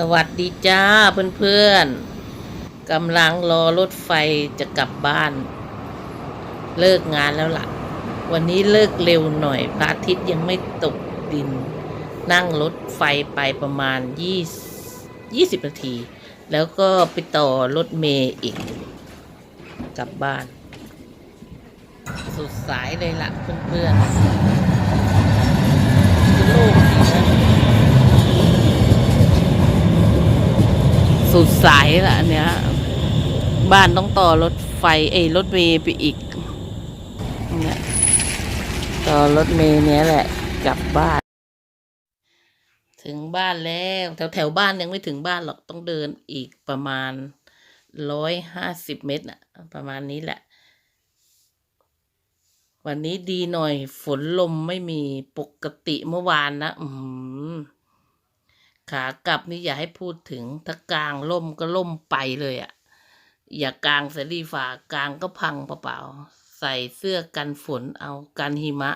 สวัสดีจ้าเพื่อนๆกำลังรอรถไฟจะกลับบ้าน เลิกงานแล้วล่ะ วันนี้เลิกเร็วหน่อยพระอาทิตย์ยังไม่ตกดิน นั่งรถไฟไปประมาณ 20 20นาที แล้วก็ไปต่อรถเมย์อีก กลับบ้าน สุดสายเลยล่ะเพื่อนๆคือโลกดีนะ สุดสายละอันเนี้ยบ้านต้องต่อรถไฟเอยรถเมย์ไปอีกเนี่ยต่อรถเมย์เนี้ยแหละกลับบ้าน ถึงบ้านแล้วแถวแถวบ้านยังไม่ถึงบ้านหรอกต้องเดินอีกประมาณร้อยห้าสิบเมตรน่ะ ประมาณนี้แหละ วันนี้ดีหน่อยฝนลมไม่มีปกติเมื่อวานนะ อืม ขากลับนี่อย่าให้พูดถึงถ้ากลางล่มก็ล่มไปเลยอะ่ะ อย่ากลางเสรีฝากลางก็พังเปล่าๆใส่เสื้อกันฝนเอากันหิมะ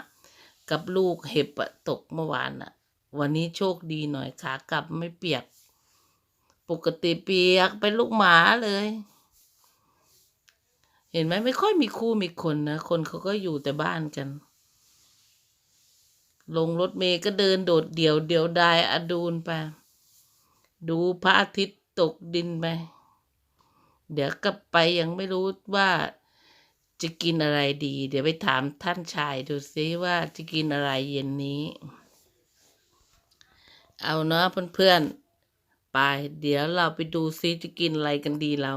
กับลูกเห็บตกเมื่อวานอะ่ะ วันนี้โชคดีหน่อยขากลับไม่เปียก ปกติเปียกเป็นลูกหมาเลย เห็นไหมไม่ค่อยมีคู่มีคนนะ คนเขาก็อยู่แต่บ้านกันลงรถเมย์ก็เดินโดดเดี่ยวเดียวดายอดูนไป ดูพระอาทิตย์ตกดินไป เดี๋ยวกลับไปยังไม่รู้ว่าจะกินอะไรดี เดี๋ยวไปถามท่านชายดูซิว่าจะกินอะไรเย็นนี้ เอาเนาะเพื่อนๆ ไป เดี๋ยวเราไปดูซิจะกินอะไรกันดีเรา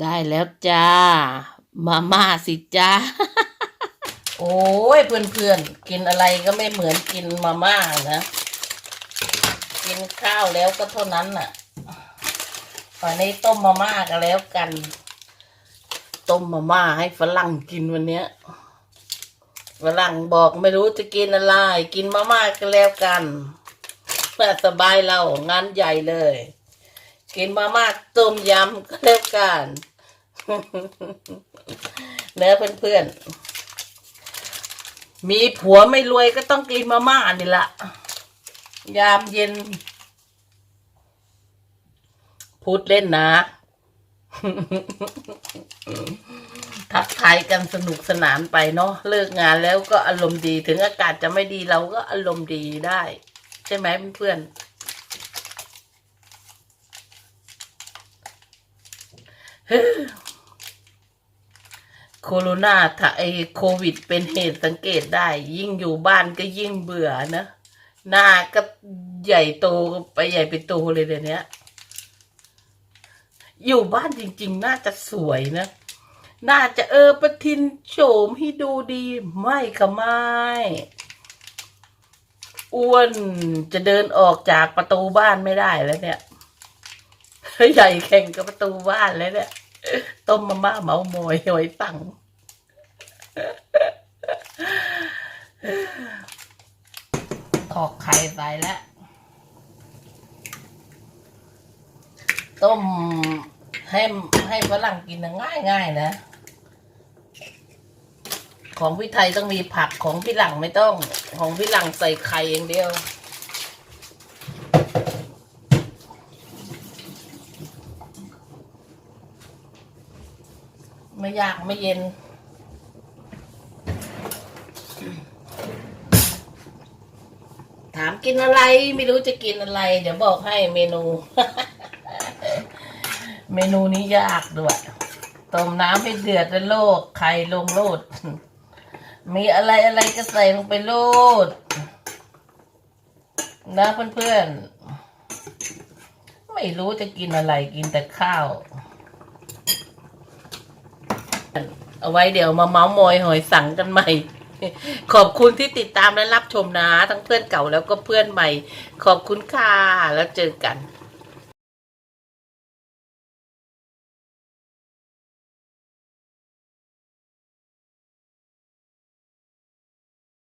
ได้แล้วจ้า มาม่าสิจ้า โอ้ยเพื่อนๆ กินอะไรก็ไม่เหมือนกินมาม่านะ กินข้าวแล้วก็เท่านั้นน่ะตอนนี้ต้มมาม่ากันแล้วกัน ต้มมาม่าให้ฝรั่งกินวันเนี้ยฝรั่งบอกไม่รู้จะกินอะไร กินมาม่ากันแล้วกันแม่สบายเรางานใหญ่เลย กินมาม่าต้มยำก็แล้วกันเนื้อเพื่อนๆมีผัวไม่รวยก็ต้องกินมาม่านี่ละ ยามเย็น พูดเล่นนะ ทักทายกันสนุกสนานไปเนาะเลิกงานแล้วก็อารมณ์ดีถึงอากาศจะไม่ดีเราก็อารมณ์ดีได้ ใช่ไหมเพื่อนโคโรนาถ้าไอโควิดเป็นเหตุสังเกตได้ ยิ่งอยู่บ้านก็ยิ่งเบื่อนะ หน้าก็ใหญ่โตไปใหญ่ไปโตเลยเดี๋ยวนี้อยู่บ้านจริง ๆ น่าจะสวยนะ น่าจะเออประทินโฉมให้ดูดี ไม่ค่ะไม่อ้วนจะเดินออกจากประตูบ้านไม่ได้แล้วเนี่ย ใหญ่แข่งกับประตูบ้านแล้วเนี่ย ต้มมาม่าเมาโมยหอยตัง ตอกไข่ใส่แล้ว ต้มให้ให้ฝรั่งกินง่ายง่ายนะ ของพี่ไทยต้องมีผักของพี่หลังไม่ต้อง ของพี่หลังใส่ไข่อย่างเดียวไม่ยากไม่เย็น ถามกินอะไรไม่รู้จะกินอะไร เดี๋ยวบอกให้เมนู เมนูนี้ยากด้วยต้มน้ำให้เดือดแล้วโลดไข่ลงโลด มีอะไรอะไรก็ใส่ลงไปโลด นะเพื่อนๆ ไม่รู้จะกินอะไรกินแต่ข้าว เอาไว้เดี๋ยวมาเมาส์มอยหอยสังกันใหม่ ขอบคุณที่ติดตามและรับชมนะ ทั้งเพื่อนเก่าแล้วก็เพื่อนใหม่ ขอบคุณค่ะ แล้วเจอกัน